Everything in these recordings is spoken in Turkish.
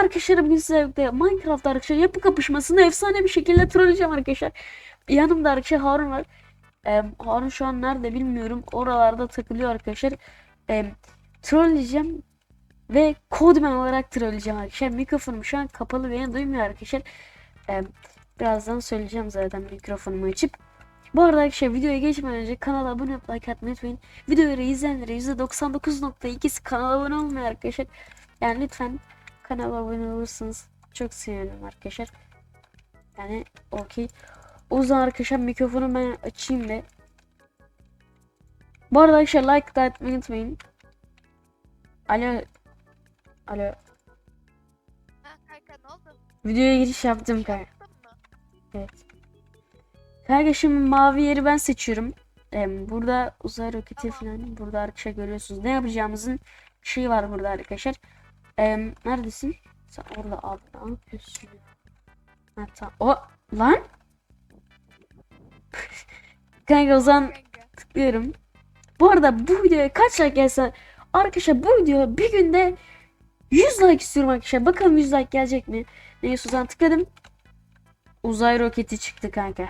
arkadaşlar bugün sizlerle Minecraft arkadaşlar yapı kapışmasını efsane bir şekilde trolleyeceğim arkadaşlar. Yanımda arkadaşlar Harun var. Ee, Harun şu an nerede bilmiyorum. Oralarda takılıyor arkadaşlar. Ee, trolleyeceğim ve Codeman olarak trolleyeceğim arkadaşlar. Mikrofonum şu an kapalı beni duymuyor arkadaşlar. Ee, birazdan söyleyeceğim zaten mikrofonumu açıp. Bu arada arkadaşlar videoya geçmeden önce kanala abone olup like atmayı unutmayın. Videoları izleyenlere %99.2'si kanala abone olmuyor arkadaşlar. Yani lütfen kanala abone olursanız çok sevinirim arkadaşlar. Yani okey. O zaman arkadaşlar mikrofonu ben açayım da. Bu arada arkadaşlar like da atmayı unutmayın. Alo. Alo. Ha kanka ne oldu? Videoya giriş yaptım kanka. Yaptın mı? Evet. Kanka şimdi mavi yeri ben seçiyorum. Em, burada uzay roketi falan. Burada arkadaşlar görüyorsunuz. Ne yapacağımızın şeyi var burada arkadaşlar. Neredesin? Sen orada ne yapıyorsun ya? Ha, tamam. O lan. Kanka o zaman tıklıyorum. Bu arada bu videoya kaç like gelse arkadaşlar bu video bir günde 100 like istiyorum arkadaşlar. Bakalım 100 like gelecek mi? Neyse o zaman tıkladım. Uzay roketi çıktı kanka.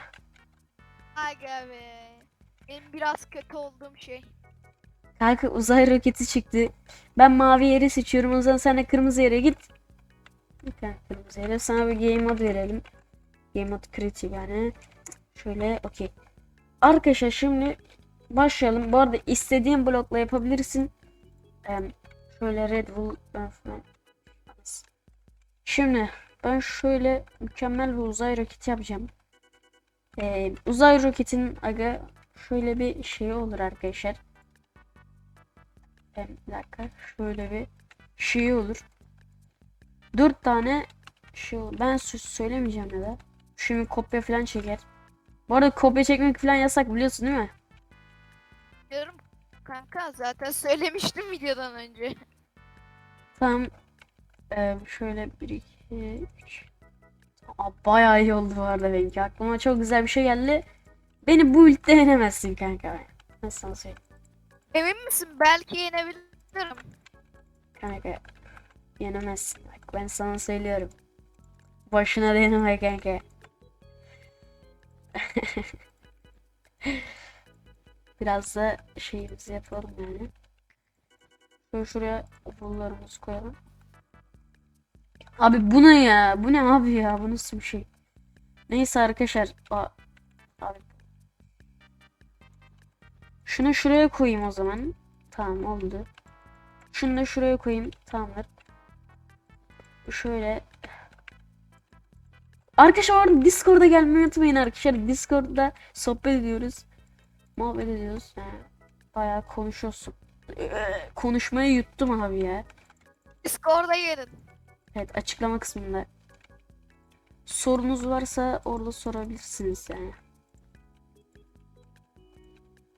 Aga be. Benim biraz kötü olduğum şey. Kanka uzay roketi çıktı. Ben mavi yeri seçiyorum. O zaman sen de kırmızı yere git. Kanka kırmızı yere. Sana bir game mode verelim. Game mode kritik yani. Şöyle okey. Arkadaşlar şimdi başlayalım. Bu arada istediğin blokla yapabilirsin. Şöyle Red Bull. Şimdi ben şöyle mükemmel bir uzay roketi yapacağım. Ee, uzay roketinin aga şöyle bir şey olur arkadaşlar. Em, bir dakika şöyle bir şey olur. Dört tane şey olur. Ben sö- söylemeyeceğim ne de. Şimdi kopya falan çeker. Bu arada kopya çekmek falan yasak biliyorsun değil mi? Diyorum kanka zaten söylemiştim videodan önce. Tamam. Ee, şöyle 1 2 3 Aa, bayağı iyi oldu bu arada benimki. Aklıma çok güzel bir şey geldi. Beni bu ultte yenemezsin kanka. Sana söyleyeyim. Emin misin? Belki yenebilirim. Kanka yenemezsin. Bak ben sana söylüyorum. Başına deneme kanka. Biraz da şeyimizi yapalım yani. Şöyle şuraya bullarımızı koyalım. Abi bu ne ya? Bu ne abi ya? Bu nasıl bir şey? Neyse arkadaşlar. Şunu şuraya koyayım o zaman. Tamam oldu. Şunu da şuraya koyayım. Tamamdır. Şöyle. Arkadaşlar orada Discord'a gelmeyi unutmayın arkadaşlar. Discord'da sohbet ediyoruz. Muhabbet ediyoruz. Yani bayağı konuşuyorsun. Ee, Konuşmayı yuttum abi ya. Discord'a gelin. Evet açıklama kısmında. Sorunuz varsa orada sorabilirsiniz yani.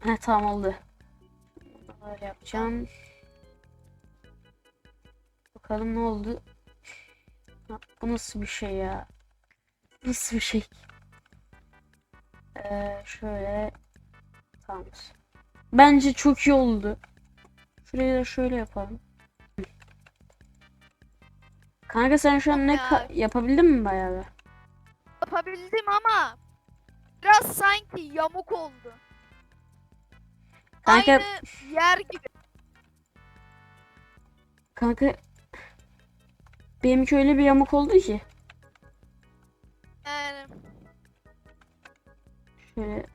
He tamam oldu. Böyle yapacağım. Bakalım ne oldu. Ha, bu nasıl bir şey ya? Nasıl bir şey? Ee, şöyle. Tamam. Bence çok iyi oldu. Şurayı da şöyle yapalım. Kanka sen şu an ne Ya. yapabildin mi bayağı? Yapabildim ama biraz sanki yamuk oldu. Kanka Aynı yer gibi. kanka benimki öyle bir yamuk oldu ki. Yani Şöyle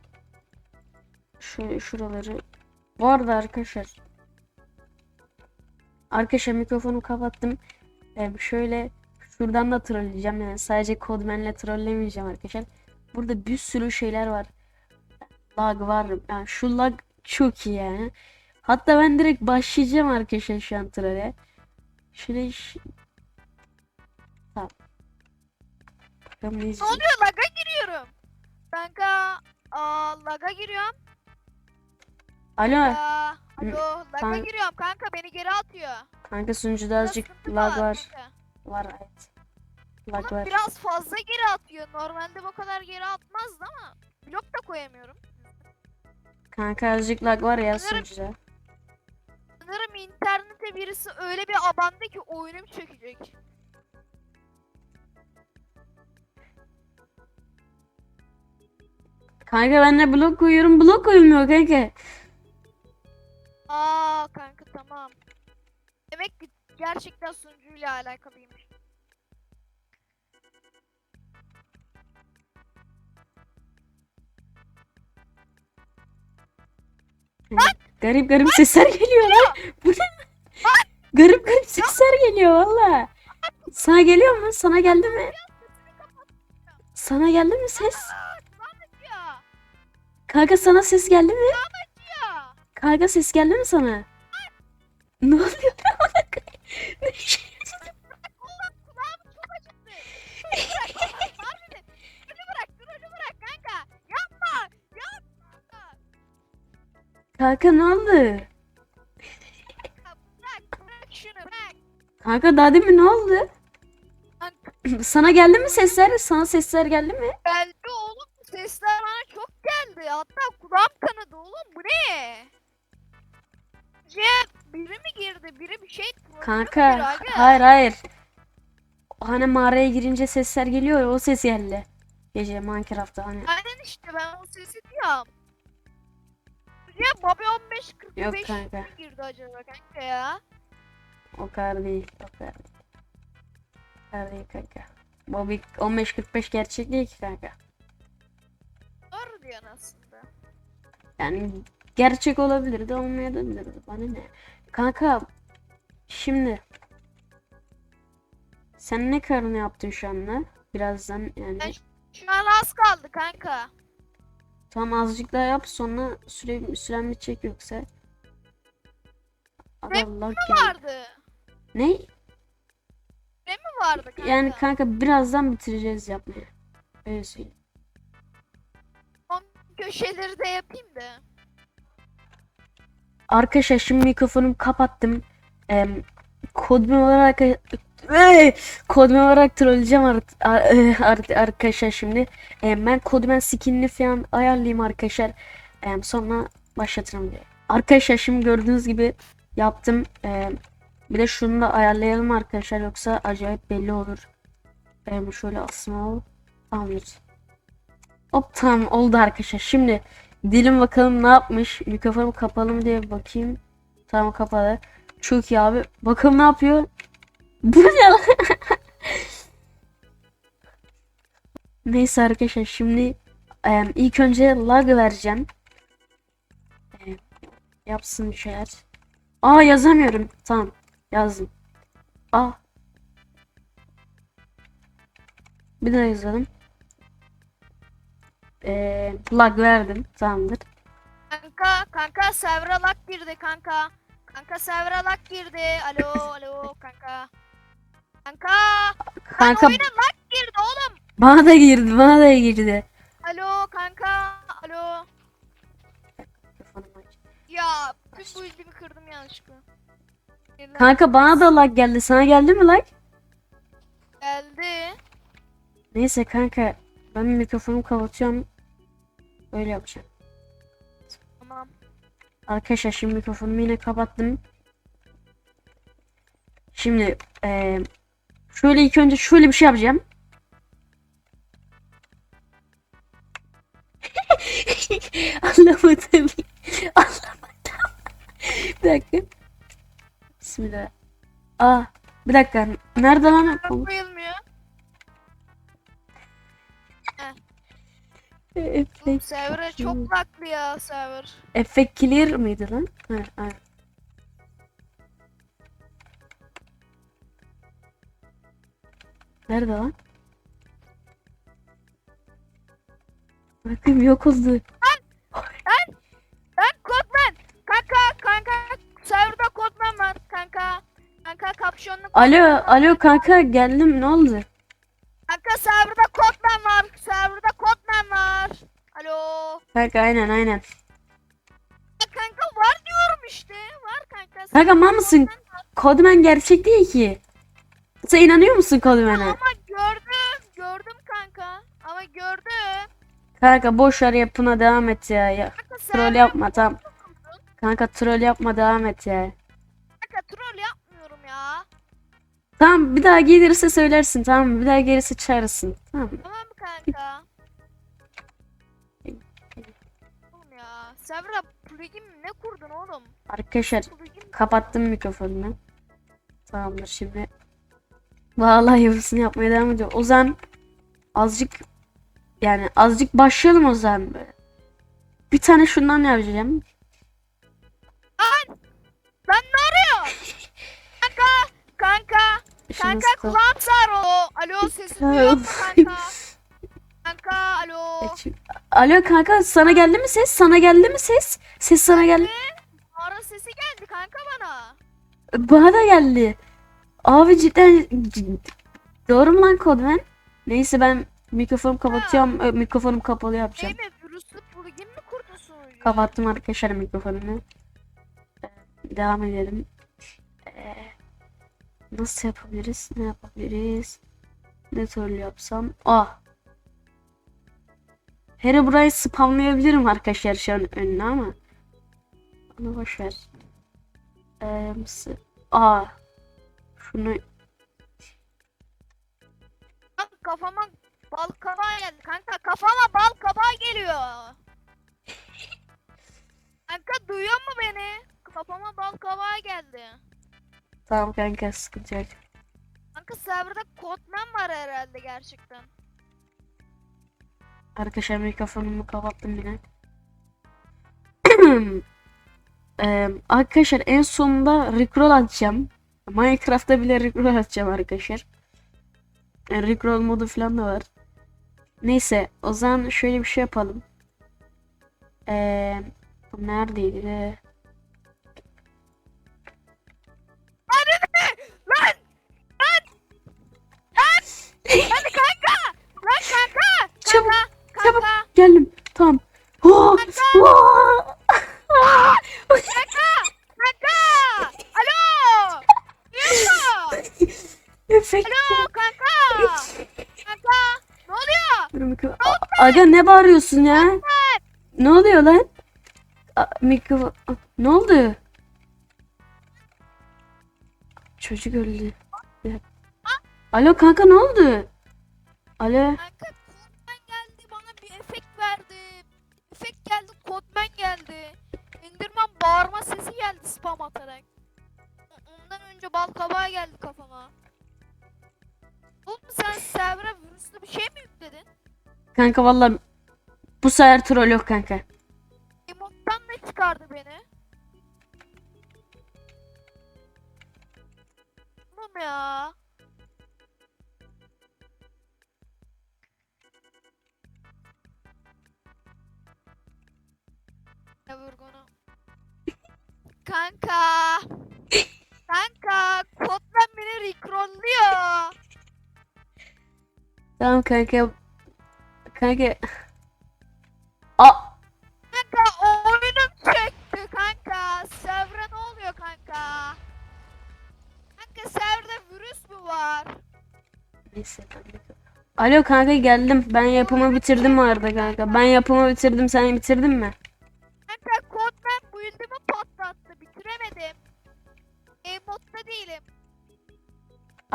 şöyle şuraları arada arkadaşlar arkadaşlar mikrofonu kapattım. Ee, şöyle şuradan da trolleyeceğim yani sadece Codeman'le trollemeyeceğim arkadaşlar. Burada bir sürü şeyler var. Lag var. Yani şu lag çok iyi yani. Hatta ben direkt başlayacağım arkadaşlar şu an trolle. Şöyle Tamam. Bakalım ne ne izleyeceğiz. oluyor? Laga giriyorum. Kanka aa, laga giriyorum. Alo. Aa, alo laga Kanka- giriyorum kanka beni geri atıyor. Kanka sunucuda azıcık sıkıntı lag var. kanka. Var evet. Lag Ama var. biraz fazla geri atıyor. Normalde bu kadar geri atmazdı ama blok da koyamıyorum. Kanka azıcık lag var ya Sanırım- Sanırım internete birisi öyle bir abandı ki oyunum çökecek. Kanka ben de blok koyuyorum blok koyulmuyor kanka. Aa kanka tamam. Demek ki gerçekten sunucuyla alakalıymış. Garip garip sesler geliyor lan. Bu ne? Garip garip sesler geliyor valla. Sana geliyor mu? Sana geldi mi? Sana geldi mi ses? Kanka sana ses geldi mi? Kanka ses geldi mi sana? Ne oluyor? Ne şey? Kanka ne oldu? Bırak, bırak şunu, bırak. Kanka daha demin ne oldu? Sana geldi mi sesler? Sana sesler geldi mi? geldi oğlum. Sesler bana çok geldi. Hatta kulağım kanadı oğlum. Bu ne? Cem, biri mi girdi? Biri bir şey Kanka hayır hayır. Hani mağaraya girince sesler geliyor ya o ses geldi. Gece Minecraft'ta hani. Aynen işte ben o sesi diyorum. Ya Bobby 15 Yok 45 kanka. girdi acaba kanka ya? O kadar değil. O kadar değil. O kadar değil kanka. Bobby 15-45 gerçek değil ki kanka. Doğru diyorsun aslında. Yani gerçek olabilir de olmayabilir. Bana ne? Kanka şimdi sen ne karını yaptın şu anda? Birazdan yani. Ben Şu an az kaldı kanka. Tamam azıcık daha yap sonra süre süren bitecek yoksa. Allah geldi. Vardı. Ne? Ne mi vardı kanka? Yani kanka birazdan bitireceğiz yapmayı. Öyle söyleyeyim. Son köşeleri de yapayım da. Arkadaşlar şimdi mikrofonumu kapattım. Em, kodum olarak kodum olarak trolleyeceğim art, ar- art- arkadaşlar şimdi. Em, ben kodumen skinini falan ayarlayayım arkadaşlar. Em, sonra başlatırım diye. Arkadaşlar şimdi gördüğünüz gibi yaptım. Bir de şunu da ayarlayalım arkadaşlar yoksa acayip belli olur. Em, şöyle asma Tamamdır. Hop tamam oldu arkadaşlar. Şimdi dilim bakalım ne yapmış. Mikrofonum kapalı mı diye bakayım. Tamam kapalı. Çok iyi abi. Bakalım ne yapıyor. Bu ne? Neyse arkadaşlar şimdi em, ilk önce lag vereceğim. Em, yapsın bir şeyler. Aa yazamıyorum. Tamam yazdım. Aa. Bir daha yazalım. Ee, lag verdim. Tamamdır. Kanka kanka server'a lag girdi kanka. Kanka server'a lag girdi. Alo alo kanka. Kanka. Kanka Oyuna lag girdi oğlum. bana da girdi. Bana da girdi. Alo kanka. Alo. Ya tüm bu ilgimi kırdım yanlışlıkla. Kanka bana da lag geldi. Sana geldi mi lag? Geldi. Neyse kanka ben mikrofonumu kapatıyorum. Öyle yapacağım. Arkadaşlar şimdi mikrofonumu yine kapattım. Şimdi eee, şöyle ilk önce şöyle bir şey yapacağım. Anlamadım. Anlamadım. bir dakika. Bismillah. Aa, bir dakika. Nerede lan? Efekt, server'a çok laglı ya server. efekt clear mıydı lan? Ha, ha. Nerede lan? Bakayım yok oldu. Ben Kodman. Kanka kanka serverda Kodman var kanka. Kanka kapşonlu Alo, alo kanka geldim ne oldu? Kanka aynen aynen. Kanka var diyorum işte. Var kanka. Kanka mal mısın? Kodman gerçek değil ki. Sen inanıyor musun Kodman'a? Ama gördüm. Gördüm kanka. Ama gördüm. Kanka boş ver yapına devam et ya. ya. Kanka Troll yapma tamam. Kanka troll yapma devam et ya. kanka troll yapmıyorum ya. Tamam bir daha gelirse söylersin tamam mı? Bir daha gelirse çağırırsın. Tamam mı? Tamam mı kanka? Server'a plugin ne kurdun oğlum? Arkadaşlar Plugin kapattım mikrofonunu. Tamamdır şimdi. Vallahi yapısını yapmaya devam ediyor. O zaman azıcık yani azıcık başlayalım o zaman böyle. Bir tane şundan yapacağım. Lan ne arıyor? kanka, kanka, kanka kulağım sar o. Alo sesim duyuyor kanka? Kanka alo. Alo kanka sana geldi mi ses? Sana geldi mi ses? Ses sana geldi. Ara sesi geldi kanka bana. Bana da geldi. Abi cidden c- doğru mu lan kod ben? Neyse ben mikrofonumu kapatıyorum. Ö, Mikrofonum kapalı Şey yapacağım. mi virüslü plugin mi kurdun sunucuya? Kapattım arkadaşlar mikrofonumu. Ee, Devam edelim. Ee, Nasıl yapabiliriz? Ne yapabiliriz? Ne türlü yapsam? Ah. Herobrine spamlayabilirim arkadaşlar şu an önüne ama. Onu boş ver. Ee, Aa. Şunu Kanka kafama bal kabağı geldi kanka kafama bal kabağı geliyor. Kanka duyuyor mu beni? Kafama bal kabağı geldi. tamam kanka sıkıntı yok. Kanka serverda kodman var herhalde gerçekten. Arkadaşlar mikrofonumu kapattım yine. Eee, arkadaşlar en sonunda Rickroll atacağım. Minecraft'ta bile Rickroll atacağım arkadaşlar. Yani Rickroll modu falan da var. Neyse o zaman şöyle bir şey yapalım. Bu neredeydi? Lan! Lan! Lan! Hadi kanka! Lan kanka! Çabuk, Kanka! Çabuk. Geldim. Tamam. Oh! Oh! Kanka! Kanka! Alo! Musun? Efekt. Alo kanka! Kanka! Ne oluyor? Mikro- A- Aga ne bağırıyorsun ya? Ne oluyor lan? A- Mikrofon... Ne oldu? Çocuk öldü. Alo kanka ne oldu? Alo. Kanka bağırma sesi geldi spam atarak. Ondan önce bal kabağı geldi kafama. Oğlum sen server'a virüslü bir şey mi yükledin? Kanka vallahi bu sefer troll yok kanka. Emottan ne çıkardı beni? Oğlum ya. Ne vurgunu? Kanka. Kanka. Kodman beni rickrollluyor. Tamam kanka. Kanka. A Kanka oyunum çöktü kanka. Server'a ne oluyor kanka? Kanka serverda virüs mü var? Neyse kanka. Alo kanka geldim. Ben yapımı bitirdim arada kanka. Ben yapımı bitirdim. Sen bitirdin mi?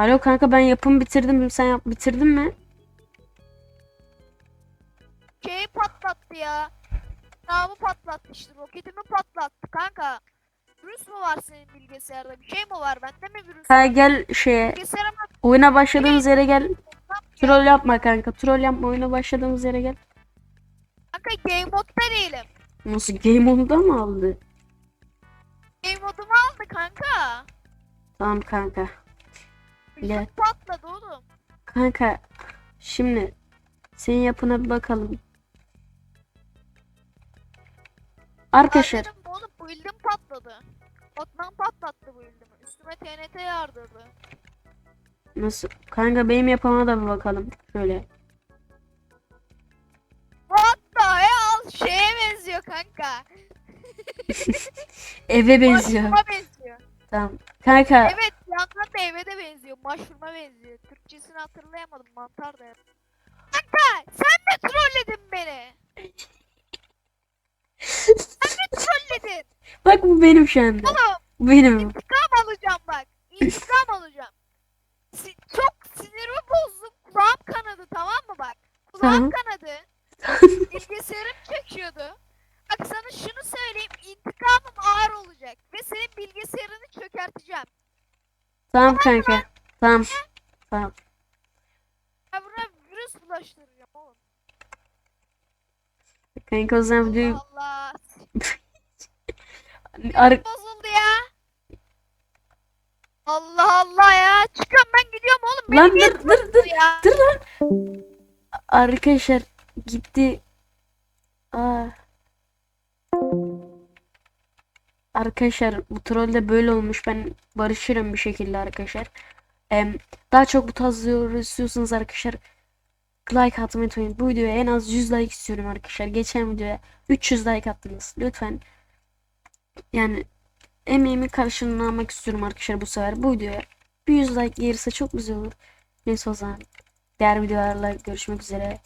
Alo kanka ben yapımı bitirdim. Sen yap bitirdin mi? Şeyi patlattı ya. Sınavı patlattı işte. Roketimi patlattı kanka. Virüs mü var senin bilgisayarda? Bir şey mi var? Bende mi virüs? Kanka gel şeye Bilgisayarıma oyuna başladığımız yere gel. Troll yapma kanka. Troll yapma. Oyuna başladığımız yere gel. kanka game modda değilim. Nasıl game modu mı aldı? Game modumu aldı kanka. Tamam kanka. Bilgisayar Evet. patladı oğlum. Kanka şimdi senin yapına bir bakalım. Arkadaşlar dedim oğlum build'im patladı. Otman patlattı build'imi. Üstüme TNT yardırdı. nasıl? Kanka benim yapıma da bir bakalım. Şöyle. What the hell? Şeye benziyor kanka. Eve benziyor. Mushroom'a benziyor. Tamam. Kanka Evet yandan da eve de benziyor. Mushroom'a benziyor. Türkçesini hatırlayamadım. Mantar da yap. Kanka sen de trolledin beni. sen de trolledin. bak bu benim şu anda. Oğlum Bu benim. intikam alacağım bak. İntikam alacağım. Si- çok sinirimi bozdum. Kulağım kanadı tamam mı bak. Kulağım Tamam. kanadı. Bilgisayarım çekiyordu. Bak sana Tamam kanka. Tamam. Tamam. Ya buraya virüs bulaştıracağım oğlum. Kanka o zaman videoyu Allah. Ar- Bozuldu ya. Allah Allah ya. Çıkıyorum ben gidiyorum oğlum. Beni Lan niye dur dur dur. ya? Dur lan. Arkadaşlar gitti. Aa. Arkadaşlar bu troll de böyle olmuş. Ben barışırım bir şekilde arkadaşlar. Em, daha çok bu tarz videoları istiyorsanız arkadaşlar like atmayı unutmayın. Bu videoya en az 100 like istiyorum arkadaşlar. Geçen videoya 300 like attınız. Lütfen yani emeğimi karşılığını almak istiyorum arkadaşlar bu sefer. Bu videoya bir 100 like gelirse çok güzel olur. Neyse o zaman diğer videolarla görüşmek üzere.